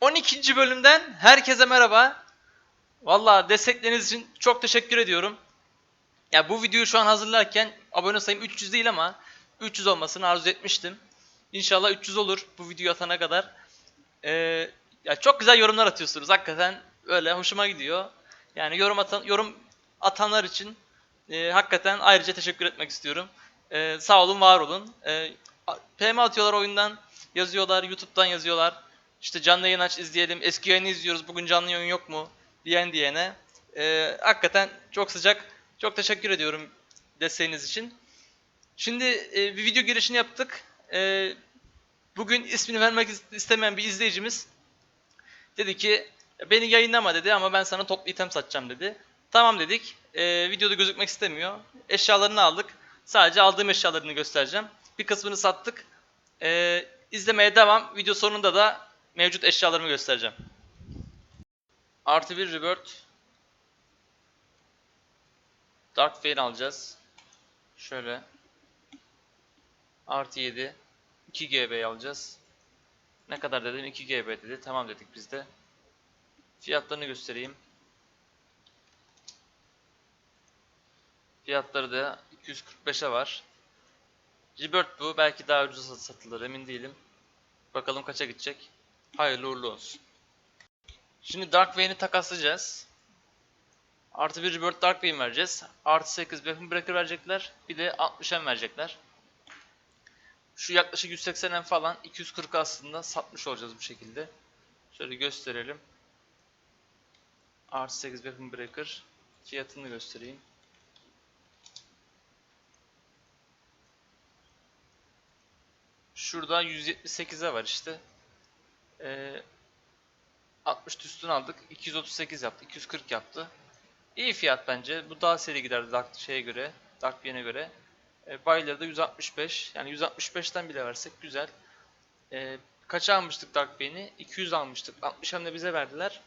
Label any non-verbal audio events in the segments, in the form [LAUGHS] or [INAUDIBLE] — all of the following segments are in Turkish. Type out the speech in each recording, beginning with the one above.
12. bölümden herkese merhaba. Valla destekleriniz için çok teşekkür ediyorum. Ya bu videoyu şu an hazırlarken abone sayım 300 değil ama 300 olmasını arzu etmiştim. İnşallah 300 olur bu video atana kadar. Ee, ya çok güzel yorumlar atıyorsunuz hakikaten öyle hoşuma gidiyor. Yani yorum atan yorum atanlar için e, hakikaten ayrıca teşekkür etmek istiyorum. Ee, sağ olun, var olun. A- PM atıyorlar oyundan, yazıyorlar, YouTube'dan yazıyorlar. İşte canlı yayın aç izleyelim, eski yayını izliyoruz, bugün canlı yayın yok mu diyen diyene. Ee, hakikaten çok sıcak, çok teşekkür ediyorum desteğiniz için. Şimdi e, bir video girişini yaptık. Ee, bugün ismini vermek is- istemeyen bir izleyicimiz dedi ki beni yayınlama dedi ama ben sana toplu item satacağım dedi. Tamam dedik. Ee, videoda gözükmek istemiyor. Eşyalarını aldık. Sadece aldığım eşyalarını göstereceğim. Bir kısmını sattık. Ee, izlemeye devam. Video sonunda da mevcut eşyalarımı göstereceğim. Artı bir rebirth. Dark Veil alacağız. Şöyle. Artı 7. 2 GB alacağız. Ne kadar dedim? 2 GB dedi. Tamam dedik biz de. Fiyatlarını göstereyim. Fiyatları da 245'e var. Rebirth bu. Belki daha ucuza satılır emin değilim. Bakalım kaça gidecek. Hayırlı uğurlu olsun. Şimdi Dark Vein'i takaslayacağız. Artı bir Rebirth Dark Vein vereceğiz. Artı 8 Weapon Breaker verecekler. Bir de 60 M verecekler. Şu yaklaşık 180 M falan 240 aslında satmış olacağız bu şekilde. Şöyle gösterelim. Artı 8 Weapon Breaker. Fiyatını göstereyim. Şurada 178'e var işte. Ee, 60 üstüne aldık. 238 yaptı. 240 yaptı. İyi fiyat bence. Bu daha seri gider Dark şeye göre. Dark Vien'e göre. E, Bayları da 165. Yani 165'ten bile versek güzel. E, kaça almıştık Dark Vien'i? 200 almıştık. 60 hem de bize verdiler.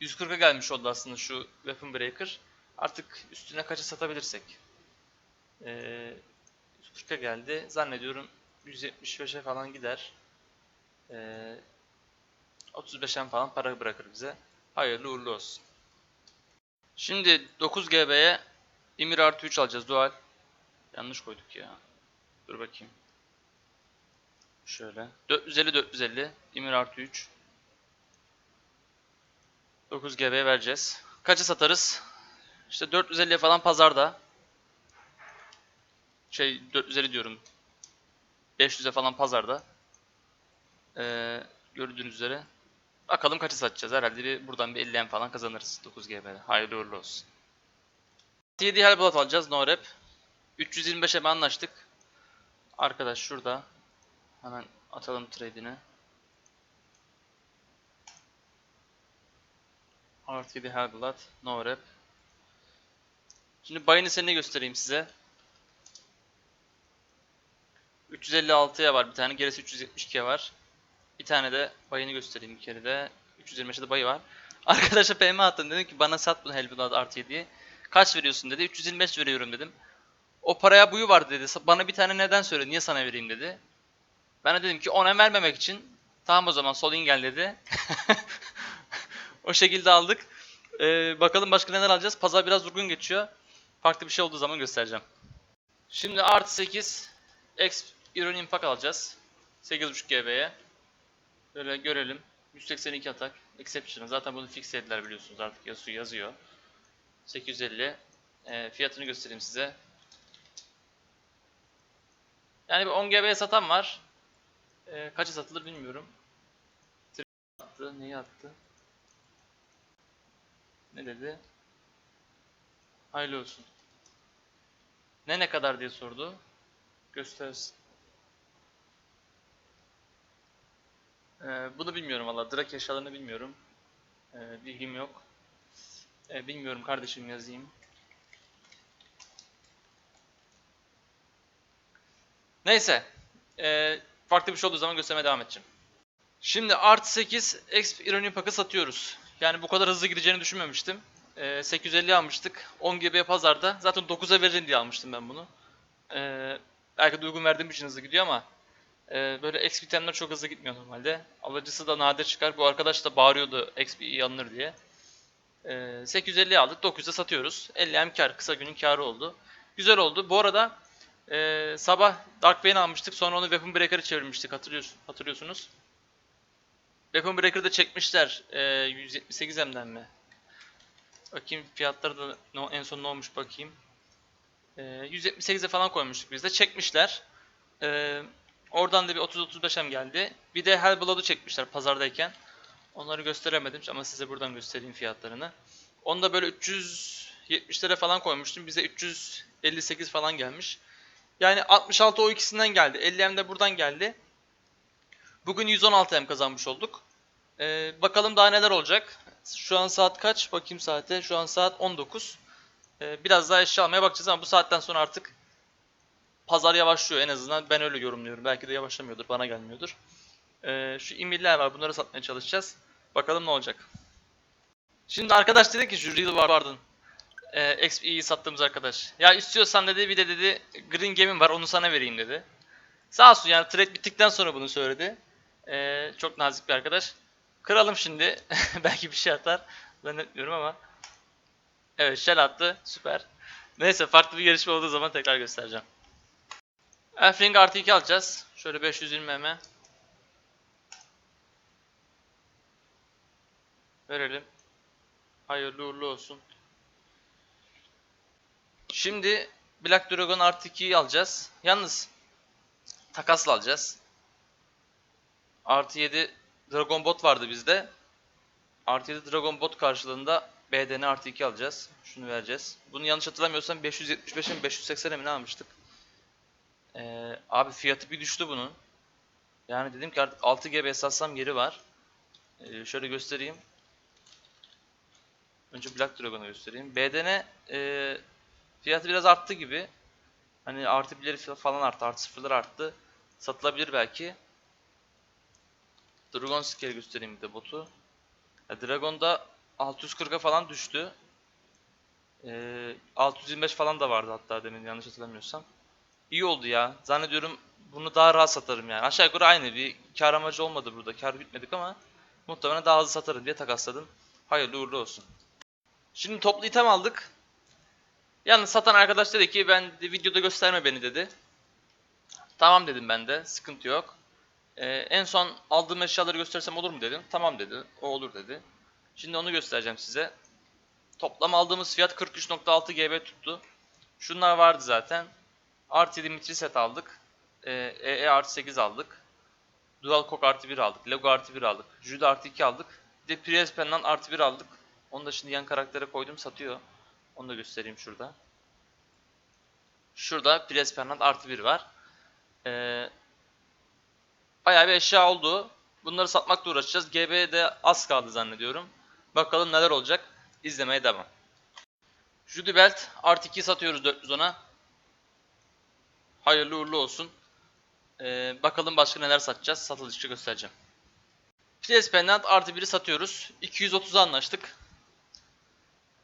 140'a gelmiş oldu aslında şu Weapon Breaker. Artık üstüne kaça satabilirsek. E, 140'a geldi. Zannediyorum 175'e falan gider. E, 35'en falan para bırakır bize. Hayırlı uğurlu olsun. Şimdi 9 GB'ye Emir artı 3 alacağız dual. Yanlış koyduk ya. Dur bakayım. Şöyle. 450 450 Emir artı 3. 9 GB vereceğiz. Kaça satarız? İşte 450'ye falan pazarda. Şey 450 diyorum. 500'e falan pazarda. Ee, gördüğünüz üzere. Bakalım kaça satacağız. Herhalde bir, buradan bir 50 falan kazanırız 9 GB'de. Hayırlı uğurlu olsun. 7 Hellblood alacağız. No rep. 325'e mi anlaştık? Arkadaş şurada. Hemen atalım trade'ini. Artı 7 Hellblood. No rep. Şimdi bayını seni göstereyim size. 356'ya var bir tane. Gerisi 372'ye var. Bir tane de bayını göstereyim bir kere de. 325'e de bayı var. [LAUGHS] Arkadaşa PM attım dedim ki bana sat bunu Hellblood artı 7'yi. Kaç veriyorsun dedi. 325 veriyorum dedim. O paraya buyu var dedi. Bana bir tane neden söyle niye sana vereyim dedi. Ben de dedim ki ona vermemek için. Tamam o zaman Solin gel dedi. [LAUGHS] o şekilde aldık. Ee, bakalım başka neler alacağız. Pazar biraz durgun geçiyor. Farklı bir şey olduğu zaman göstereceğim. Şimdi artı 8 X Iron Impact alacağız. 8.5 GB'ye. Böyle görelim. 182 atak. Exception. Zaten bunu fixlediler biliyorsunuz artık yazıyor. yazıyor. 850. Ee, fiyatını göstereyim size. Yani bir 10 GB'ye satan var. Ee, kaça satılır bilmiyorum. Attı, neyi attı? Ne dedi? Hayırlı olsun. Ne ne kadar diye sordu. Göstersin. Ee, bunu bilmiyorum valla. Drak eşyalarını bilmiyorum. Ee, bilgim yok. Ee, bilmiyorum kardeşim yazayım. Neyse. Ee, farklı bir şey olduğu zaman göstermeye devam edeceğim. Şimdi artı 8 Exp Ironium Pack'ı satıyoruz. Yani bu kadar hızlı gideceğini düşünmemiştim. Ee, 850 almıştık. 10 GB pazarda. Zaten 9'a veririm diye almıştım ben bunu. Ee, belki de uygun verdiğim için hızlı gidiyor ama Ee, böyle XP itemler çok hızlı gitmiyor normalde. Alıcısı da nadir çıkar. Bu arkadaş da bağırıyordu XP iyi diye. Ee, 850 aldık. 900'e satıyoruz. 50 hem kar. Kısa günün karı oldu. Güzel oldu. Bu arada e, sabah Dark Bane almıştık. Sonra onu Weapon Breaker'a çevirmiştik. Hatırlıyorsun, hatırlıyorsunuz. Weapon Breaker'da çekmişler. E, 178 M'den mi? Bakayım fiyatları da no, en son ne olmuş bakayım. E, 178'e falan koymuştuk biz de. Çekmişler. E, oradan da bir 30-35 M geldi. Bir de Hellblood'u çekmişler pazardayken. Onları gösteremedim ama size buradan göstereyim fiyatlarını. Onu da böyle 370'lere falan koymuştum. Bize 358 falan gelmiş. Yani 66 o ikisinden geldi. 50 M de buradan geldi. Bugün 116 M kazanmış olduk. Ee, bakalım daha neler olacak. Şu an saat kaç? Bakayım saate. Şu an saat 19. Ee, biraz daha eşya almaya bakacağız ama bu saatten sonra artık pazar yavaşlıyor en azından. Ben öyle yorumluyorum. Belki de yavaşlamıyordur. Bana gelmiyordur. Ee, şu imiller var. Bunları satmaya çalışacağız. Bakalım ne olacak. Şimdi arkadaş dedi ki şu Real Warden e, XP'yi sattığımız arkadaş. Ya istiyorsan dedi bir de dedi Green Game'im var onu sana vereyim dedi. Sağ olsun yani trade bittikten sonra bunu söyledi. Ee, çok nazik bir arkadaş. Kıralım şimdi. [LAUGHS] Belki bir şey atar. Zannetmiyorum ama. Evet shell attı. Süper. Neyse farklı bir gelişme olduğu zaman tekrar göstereceğim. Elfring artı 2 alacağız. Şöyle 520 mm. Verelim. Hayırlı uğurlu olsun. Şimdi Black Dragon artı 2'yi alacağız. Yalnız takasla alacağız. Artı 7 Dragon Bot vardı bizde. Artı 7 Dragon Bot karşılığında BDN artı 2 alacağız. Şunu vereceğiz. Bunu yanlış hatırlamıyorsam 575'e mi 580'e mi ne almıştık? Abi fiyatı bir düştü bunun. Yani dedim ki artık 6 GB satsam yeri var. Ee, şöyle göstereyim. Önce Black Dragon'u göstereyim. BDN e, fiyatı biraz arttı gibi. Hani artı birleri falan arttı, artı sıfırlar arttı. Satılabilir belki. Dragon Scale göstereyim bir de botu. Ya Dragon'da 640'a falan düştü. Ee, 625 falan da vardı hatta demin yanlış hatırlamıyorsam. İyi oldu ya. Zannediyorum bunu daha rahat satarım yani. Aşağı yukarı aynı bir kar amacı olmadı burada. Kar bitmedik ama muhtemelen daha hızlı satarım diye takasladım. Hayırlı uğurlu olsun. Şimdi toplu item aldık. Yalnız satan arkadaş dedi ki ben de videoda gösterme beni dedi. Tamam dedim ben de. Sıkıntı yok. Ee, en son aldığım eşyaları göstersem olur mu dedim. Tamam dedi. O olur dedi. Şimdi onu göstereceğim size. Toplam aldığımız fiyat 43.6 GB tuttu. Şunlar vardı zaten. Artı 7 mitri set aldık. Ee, EE artı 8 aldık. Dual Cock artı 1 aldık. Lego artı 1 aldık. Jude artı 2 aldık. Bir de Prius Pen'den artı 1 aldık. Onu da şimdi yan karaktere koydum satıyor. Onu da göstereyim şurada. Şurada Prius Pen'den artı 1 var. Ee, bayağı bir eşya oldu. Bunları satmakla uğraşacağız. GB'de az kaldı zannediyorum. Bakalım neler olacak. İzlemeye devam. Judy Belt artı 2 satıyoruz 410'a. Hayırlı uğurlu olsun. Ee, bakalım başka neler satacağız. Satılışçı göstereceğim. Prius Pendant artı 1'i satıyoruz. 230'a anlaştık.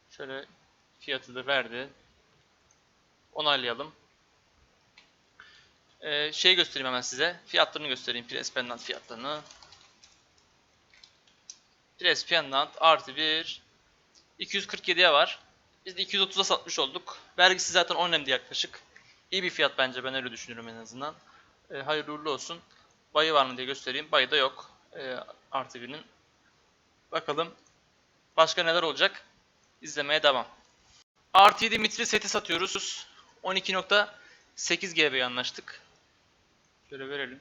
Şöyle fiyatı da verdi. Onaylayalım. Ee, şey göstereyim hemen size. Fiyatlarını göstereyim. Prius Pendant fiyatlarını. Prius Pendant artı 1 247'ye var. Biz de 230'a satmış olduk. Vergisi zaten 10 emdi yaklaşık. İyi bir fiyat bence ben öyle düşünüyorum en azından. E, hayırlı uğurlu olsun. Bayı var mı diye göstereyim. Bayı da yok. E, artı birinin. Bakalım başka neler olacak. İzlemeye devam. Artı 7 mitri seti satıyoruz. 12.8 GB'ye anlaştık. Şöyle verelim.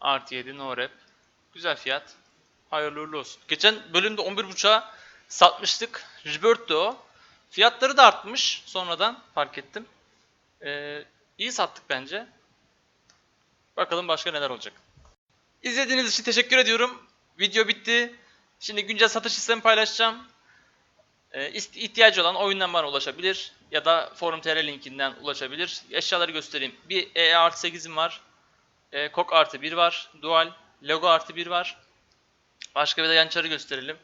Artı 7 no rep. Güzel fiyat. Hayırlı uğurlu olsun. Geçen bölümde 11.5'a satmıştık. Rebirth'ti o. Fiyatları da artmış sonradan fark ettim. Ee, iyi sattık bence. Bakalım başka neler olacak. İzlediğiniz için teşekkür ediyorum. Video bitti. Şimdi güncel satış sistemi paylaşacağım. Ee, ihtiyacı olan oyundan bana ulaşabilir. Ya da Forum TR linkinden ulaşabilir. Eşyaları göstereyim. Bir EE artı 8'im var. E, Kok artı 1 var. Dual. Logo artı 1 var. Başka bir de Yançar'ı gösterelim.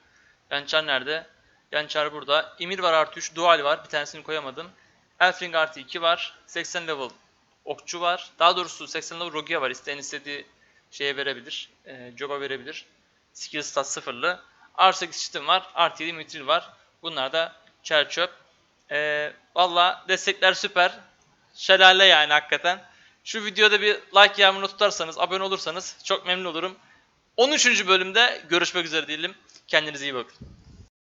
Yançar nerede? Yançar burada. Emir var artı 3. Dual var. Bir tanesini koyamadım. Elfling artı 2 var. 80 level okçu var. Daha doğrusu 80 level Rogia var. İsteyen istediği şeye verebilir. E, Job'a verebilir. Skill stat sıfırlı. R8 çitim var. Artı 7 mitril var. Bunlar da çer çöp. E, Valla destekler süper. Şelale yani hakikaten. Şu videoda bir like yağmurunu tutarsanız, abone olursanız çok memnun olurum. 13. bölümde görüşmek üzere diyelim. Kendinize iyi bakın.